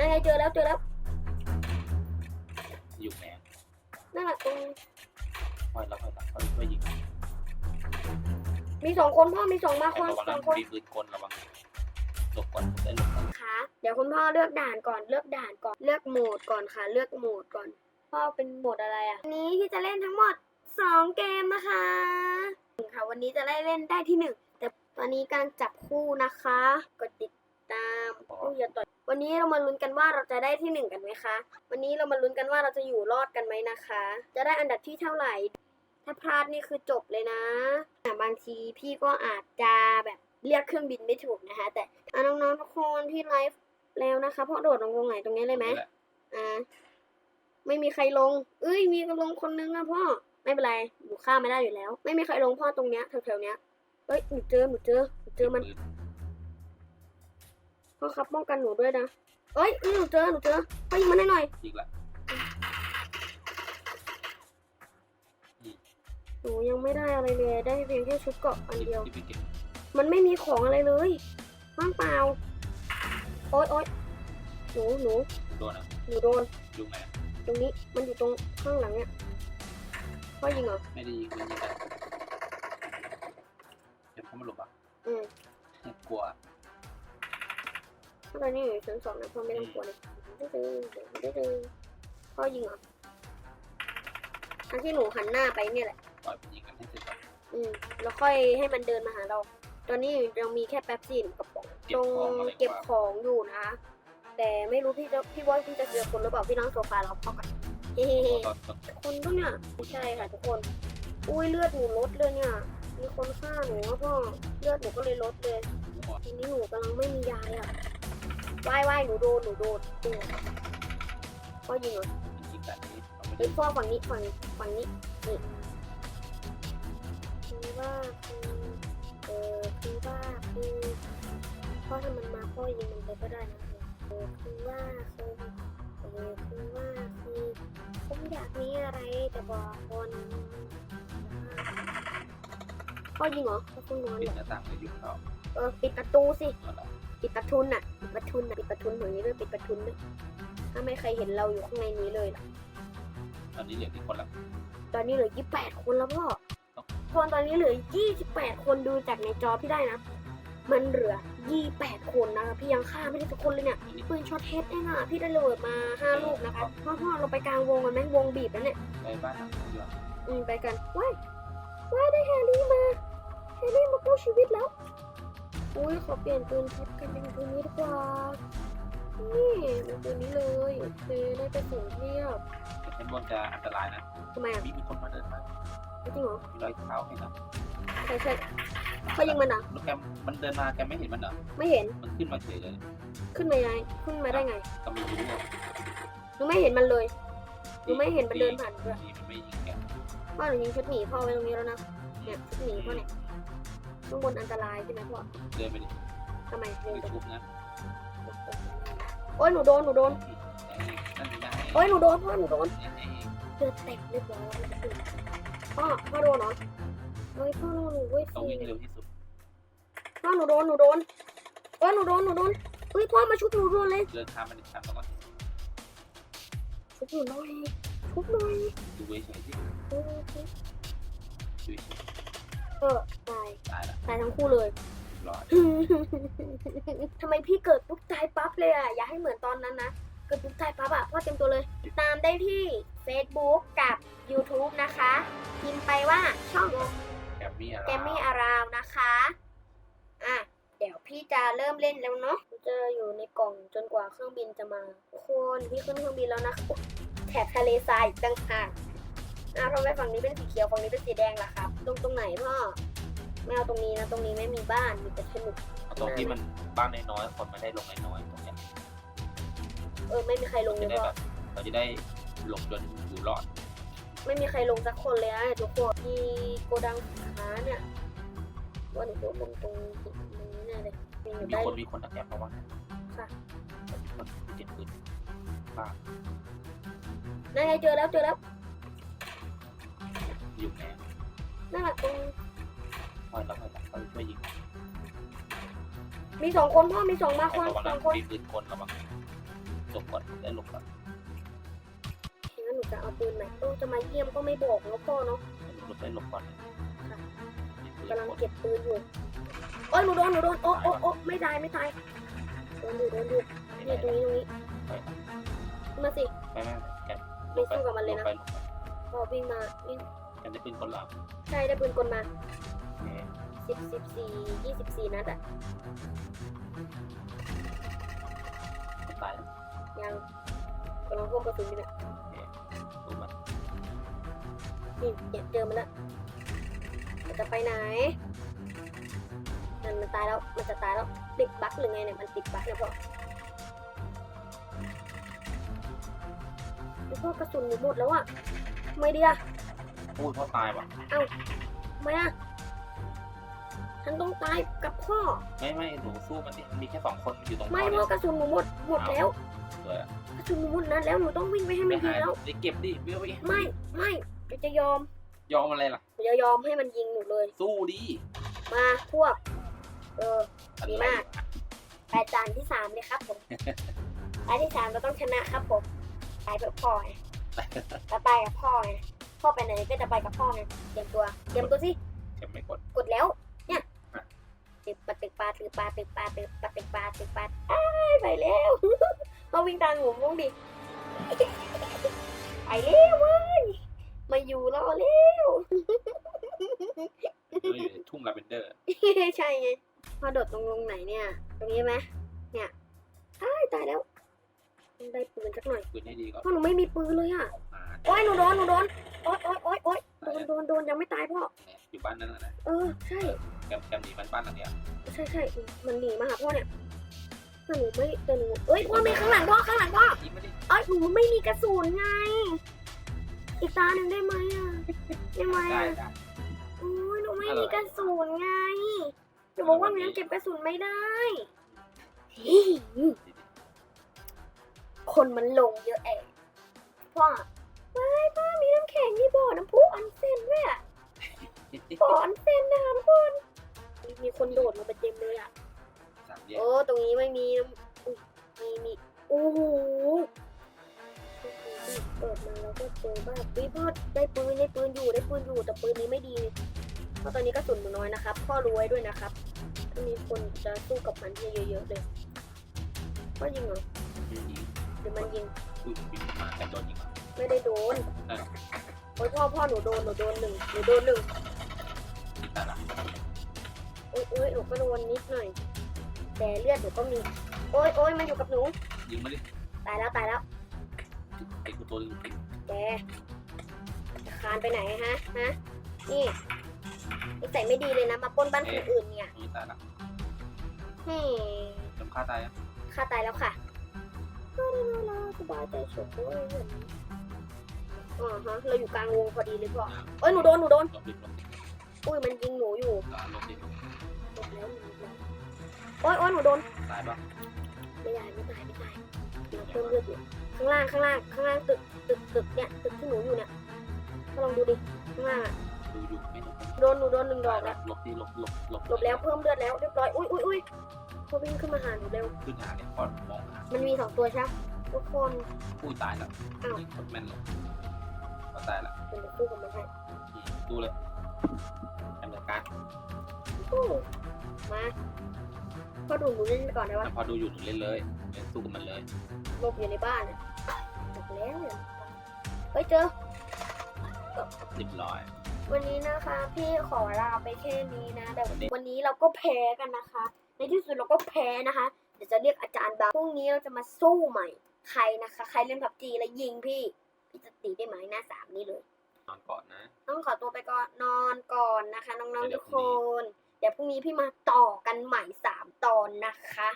นั่นไงเจอแล้วเจอแล้วอยู่แหนนั่นแหละตรงค่อยแล้วค่อยแล้วค่อยค่อยยิงมีสองคนพ่อมีสองมาแต่คนระวังสนะองคนมีปืนกลระวังหลบก่อนได้หลบก่อนค่ะ เดี๋ยวคุณพ่อเลือกด่านก่อนเลือกด่านก่อนเลือกโหมดก่อนค่ะ เลือกโหมดก่อน พ่อเป็นโหมดอะไรอะวันนี้ที่จะเล่นทั้งหมดสองเกมนะคะค่ะวันนี้จะได้เล่นได้ที่หนึ่งแต่ตอนนี้กำลังจับคู่นะคะกดติด ตามผู้อย่าต่อยวันนี้เรามาลุ้นกันว่าเราจะได้ที่หนึ่งกันไหมคะ วันนี้เรามาลุ้นกันว่าเราจะอยู่รอดกันไหมนะคะ จะได้อันดับที่เท่าไหร่ ถ้าพลาดนี่คือจบเลยนะอะบางทีพี่ก็อาจจะแบบเรียกเครื่องบินไม่ถูกนะคะ แต่อะน้องๆทุกคนที่ไลฟ์แล้วนะคะเพราะโดดลงตรงไหนตรงนี้เลยไหมนี่แหละอ่าไม่มีใครลง เอ้ย มีลงคนนึงนะพ่อ ไม่เป็นไรหนูฆ่าไม่ได้อยู่แล้ว ไม่มีใครลงพ่อตรงเนี้ยแถวๆเนี้ยเอ้ยหนูเจอหนูเจอหนูเจอมันปืน พ่อครับป้องกันหนูด้วยนะเอ้ยเอ้ยหนูเจอหนูเจอพ่อยิงมันให้หน่อยยิงละหนูยังไม่ได้อะไรเลยได้เพียงแค่ชุดเกราะอันที่เดียวที่ไปเก็บมันไม่มีของอะไรเลยว่างเปล่าโอ๊ยโอ๊ยหนูหนูโดนอะหนูโดนอยู่ไหนตรงนี้มันอยู่ตรงข้างหลังเนี่ยพ่อยิงเหรอไม่ได้ยิงปืนยิงแต่เดี๋ยวเขามาหลบอะอืมกลัว ถ้าตอนนี้อยู่ชั้นสองนะพ่อไม่ต้องกลัวเลยได้เลยได้เลยพ่อยิงเหรอทั้งที่หนูหันหน้าไปเนี่ยแหละปล่อยมันยิงกันให้เสร็จก่อนอืมแล้วค่อยให้มันเดินมาหาเรา ตอนนี้ยังมีแค่แป๊บซี่หนึ่งกระป๋องเก็ตบรงของอะไรเก็บวะของอยู่นะคะ แต่ไม่รู้พี่จะพี่บอยพี่จะเจอคนหรือเปล่าพี่น้องโซฟาเราเข้ากันเฮ้ๆตอนตอนคนก็เนี่ย ใช่ค่ะทุกคน อุ้ยเลือดหนูลดเลยเนี่ย มีคนฆ่าหนูอะพ่อเลือดหนูก็เลยลดเลย ทีนี้หนูกำลังไม่มียาอะ ว่ายว่ายหนูโดนหนูโดนตัวพ่อยิงเหรอมันยิงแบบนี้เราไม่เฮ้ได้ยพ่อฝั่งนี้ฝั่งฝั่งนี้นี่คือว่าคือเออคือว่าคือพ่อถ้ามันมาพ่อยิงมันไปก็ได้นะเออคือว่าคือเออคือว่าคือผมอยากมีอะไรจะบอกคนพ่อยิงเหรอพ่อคุณนอนปิเหรอดหน้าต่างเลยอยู่เขาเออปิดประตูสินั่นแหละ ปิดประทุนน่ะปิดประทุนน่ะปิดประทุนอย่างนี้ด้วยปิดประทุนด้วยถ้าไม่ใครเห็นเราอยู่ข้างในนี้เลยล่ะตอนนี้เหลือที่คนละตอนนี้เหลือ 28 คนแล้วพ่อคนตอนนี้เหลือ 28 คนดูจากในจอพี่ได้นะ มันเหลือ 28 คนนะคะพี่ยังฆ่าไม่ได้สักคนเลยเนี่ยปืนช็อตเฮดเองอะพี่ได้ระเบิดมา 5 ลูกนะคะพ่อพ่อเราไปกลางวงกันไหมวงบีบแล้วเนี่ย ไปบ้านหลังนี้ดีกว่าอืมไปกันว้ายว้ายได้แฮร์รี่มาแฮร์รี่มากู้ชีวิตแล้ว อุ้ยขอเปลี่ยนปืนช็อตกันเป็นปืนนี้ดีกว่า นี่เป็นปืนนี้เลยโอเคได้กระสุนเทียบชั้นบนจะอันตรายนะทำไมอะมีมีคนมาเดินมาจริงเหรอมีรอยเท้าให้นะใช่ใช่เขายิงมันอะแล้วแกมันเดินมาแกไม่เห็นมันเหรอไม่เห็นมันขึ้นมาเฉยเลย ขึ้นมายังไงขึ้นมาได้ไงก็ไม่รู้ว่าหนูไม่เห็นมันเลยหนูไม่เห็นมันเดินผ่านด้วยดีมันไม่ยิงแกพ่อหนูยิงชุดหมีพ่อไว้ตรงนี้แล้วนะเนี่ยชุดหมีพ่อเนี่ย ข้างบนอันตรายใช่ไหมพ่อเดินไปดิทำไมเดินไม่ไปชุบนะโอ้ยหนูโดนหนูโดนนั่นไงโอ้ยหนูโดนพ่อหนูโดนนี่ไงเลือดเต็มเรียบร้อยพ่อพ่อโดนเหรอเฮ้ยพ่อโดนหนูเว้ยต้องวิ่งให้เร็วที่สุดพ่อหนูโดนหนูโดนโอ้ยหนูโดนหนูโดนเฮ้ยพ่อมาชุบหนูโดนเลยเดินทางมันทางแล้วก็ชุบหนูหน่อยชุบหน่อยดูเฉยๆที่เออดูเฉยเออตายๆ ตายละตายทั้งคู่เลยรอดทำไมพี่เกิดปุ๊บตายปั๊บเลยอะ อย่าให้เหมือนตอนนั้นนะ เกิดปุ๊บตายปั๊บอะพ่อเต็มตัวเลย ตามได้ที่ Facebook กับ YouTube นะคะพิมพ์ไปว่าช่องแกมมี่อะไรแกมมี่อาราวนะคะ อะ เดี๋ยวพี่จะเริ่มเล่นแล้วเนาะจะอยู่ในกล่องจนกว่าเครื่องบินจะมาทุกคนพี่ขึ้นเครื่องบินแล้วนะอุ๊ยแถบทะเลทรายอีกต่างหากอะทำไมฝั่งนี้เป็นสีเขียวฝั่งนี้เป็นสีแดงล่ะครับ ตรงตรงไหนพ่อ ไม่เอาตรงนี้นะ ตรงนี้ไม่มีบ้าน มีแต่สนุกตรงที่มันบ้านน้อยๆคนไม่ได้ลงน้อยๆตรงเนี้ยเออ ไม่มีใครลงเลจะยได้พ่อแบบเราจะได้หลบจนอยู่รอดไม่มีใครลงสักคนเลยนะทุกคนที่โกดังสินค้าเนี่ยว่าหนูจะลงตรงนี้แน่เลยมีอยู่มีได้คนมีคนตะแกรงเพราะว่าค่ะมีคนเจ็บปืนบ้านั่นไงเจอแล้วเจอแล้วอยู่แหนนั่นแหละตรง ค่อยแล้วค่อยแล้วค่อยช่วยยิงมีสองคนพ่อมีสองมาแต่คนระวังสนะองคนมีปืนกลระวังหลบก่อนได้หลบก่อนงั้นหนูจะเอาปืนใหม่โอ้จะมาเยี่ยมก็ไม่บอกเนาะพ่อเนาะหลบได้หลบก่อนค่ะนี่ปืนกำลังกดเก็บปืนอยู่โอ้ยหนูโดนหนูโดนโอ้โอ้โอ้ไม่ตายไม่ตายโดนดูโดนดูนี่ตรงนี้ตรงนี้ขึ้นมาสิไม่ไม่แกไม่สู้กับมันเลยนะหไปหลบไปพอวิ่งมาวิ่งแกได้ปืนกลหลังใช่ได้ปืนกลมาโอเค สิบสิบสี่ยี่สิบสี่นัดอะตายแล้วยังกำลังพ่วงกระสุนอยู่เนี่ยดูมันนี่เนี่ยเจอมันแล้วมันจะไปไหนมันมันตายแล้วมันจะตายแล้วติดบั๊กหรือไงเนี่ยมันติดบั๊กเนี่ยพ่อแล้วพ่อกระสุนหนูหมดแล้วอะทำไมดีอะพูดเพราะตายว่ะทำไมอะ ฉันต้องตายกับพ่อ ไม่ไม่หนูสู้มันดิมีแค่สองคนอยู่ตรงไม่พ่อพ่เนี่อยกระสุนหนูหมดหมดแล้วเลยอะกระสุนหนูหมดนัดแล้วหนูต้องวิ่งไปให้มันยิงแล้ว ไปเก็บดิเบี้ยวไปไม่ไม่หนูจะยอมยอมอะไรล่ะหนูจะยอมให้มันยิงหนูเลย สู้ดิมาพวก เอออะไรดีมาก ไปจานที่สามเลยครับผม จานที่สามเราต้องชนะครับผม ไปเพื่อพ่อไงเราไปกับพ่อไงพ่อไปไหนก็จะไปกับพ่อไงเตรียมตัว เตรียมตัวสิ เก็บไม่กด กดแล้วเนี่ยอะ ตึกปะตึกปาตึกปาตึกปาตึกปะตึกปาตึกปาอ้ายไปแล้วมาวิ่งตามหนูมุ่งดิไปแล้วเว้ยมาอยู่รอแล้วเราอยู่ในทุ่งลาเวนเดอร์ใช่ไงพอโดดตรงลงไหนเนี่ย ตรงนี้ไหมเนี่ยอ้ายตายแล้วได้ปืนสักหน่อยปืนให้ดีก่อนเพราะหนูไม่มีปืนเลยอะโอ้ยหนูโดนหนูโดนโอ๊ยโอ๊ยโอ๊ยโอ๊ยโดนโดนโดนยังไม่ตายพ่อ อยู่บ้านนั้นนะเออใช่ แกมแกมหนีมันบ้านหลังเนี้ยใช่ใช่มันหนีมาหาพ่อเนี่ยแต่หนูไม่แต่หนูเอ้ยพ่อมีข้างหลังพ่อข้างหลังพ่อยิงไม่ได้เอ้ยหนูไม่มีกระสุนไง อีกตาหนึ่งได้ไหมอะได้ไหมได้อะได้โอ้ยหนูไม่มีกระสุนไงจะบอกว่าหนูยังเก็บกระสุนไม่ได้คนมันลงเยอะแอะพ่อไม่พ่อมีน้ำแข็งนี่บ่อน้ำพุออนเซ็นด้วยอะ บ่อออนเซ็นนะคะทุกคนมีคนโดดลงไปเต็มเลยอะ สามแยกโอ้ ตรงนี้ไม่มีน้ำอุ๊ยมีมีโอ้โหเปิดมาแล้วก็เจอบ้านวิพ่อได้ปืนได้ปืนอยู่ได้ปืนอยู่แต่ปืนนี้ไม่ดี เพราะตอนนี้กระสุนหนูน้อยนะครับ พ่อรู้ไว้ด้วยนะครับ ถ้ามีคนจะสู้กับมันให้เยอะๆเลยพ่อยิงเหรอยิงหรือมันยิงอุ้ยบินมาแต่โดนยิงอะไม่ได้โดนเออโอ้ยพ่อพ่อหนูโดนหนูโดนหนึ่งหนูโดนหนึ่งยิงแต่ละ โอ้ยโอ้ยหนูก็โดนนิดหน่อย แต่เลือดหนูก็มี โอ้ยโอ้ยมันอยู่กับหนู ยิงมาดิตายแล้วตายแล้ว ไอ้กูตัวนึงแกจะคานไปไหนฮะ ฮะ นี่นิสัยไม่ดีเลยนะ มาปล้นบ้านคนอื่นเนี่ยยิงแต่ละฮึจำฆ่าตายอะฆ่าตายแล้วค่ะลาสบายใจสุดเลยอ๋อฮะ เราอยู่กลางวงพอดีเลยพ่อเอ้ย หนูโดน หนูโดนลบดิลบดิ อุ้ยมันยิงหนูอยู่อ่าลบดิหมดแล้วหนูหมดแล้วโอ้ยโอ้ยหนูโดน ตายปะไม่ได้ไม่ตายไม่ตายเราเพิ่มเลือดอยู่ข้างล่างข้างล่างข้างล่างตึกตึกตึกเนี่ยตึกที่หนูอยู่เนี่ยก็ลองดูดิข้างล่างอะดูอยู่ไม่ลบโดนหนูโดนหนึ่งดอกแล้วลบดิลบลบลบหลบแล้วเพิ่มเลือดแล้วเรียบร้อยอุ้ยอุ้ยอุ้ยเขาวิ่งขึ้นมาหาหนูเร็วขึ้นหาเนี่ยพอมองหามันมีสองตัวใช่ไหมทุกคนอุ้ยตายแล้วอ้าวนี่กดแม่นเลยก็ตายละเป็นสู้กับมันให้ดูเลย ดำเนินการอู้มาพอดูหนูเล่นก่อนได้ปะแต่พอดูอยู่หนูเล่นเลยเล่นสู้กับมันเลยหลบอยู่ในบ้านอะจบแล้วเนี่ยเฮ้ยเจอ เรียบร้อย วันนี้นะคะพี่ขอลาไปแค่นี้นะ แต่วันนี้วันนี้เราก็แพ้กันนะคะ ในที่สุดเราก็แพ้นะคะ เดี๋ยวจะเรียกอาจารย์บาพรุ่งนี้เราจะมาสู้ใหม่ ใครนะคะ ใครเล่นผับจีแล้วยิงพี่ พี่จะตีได้ไหมหน้าสามนี้เลย นอนก่อนนะ ต้องขอตัวไปก่อนนอนก่อนนะคะ น้องๆเดี๋ทุยวกคน เดี๋ยวพรุ่งนี้พี่มาต่อกันใหม่สามตอนนะคะ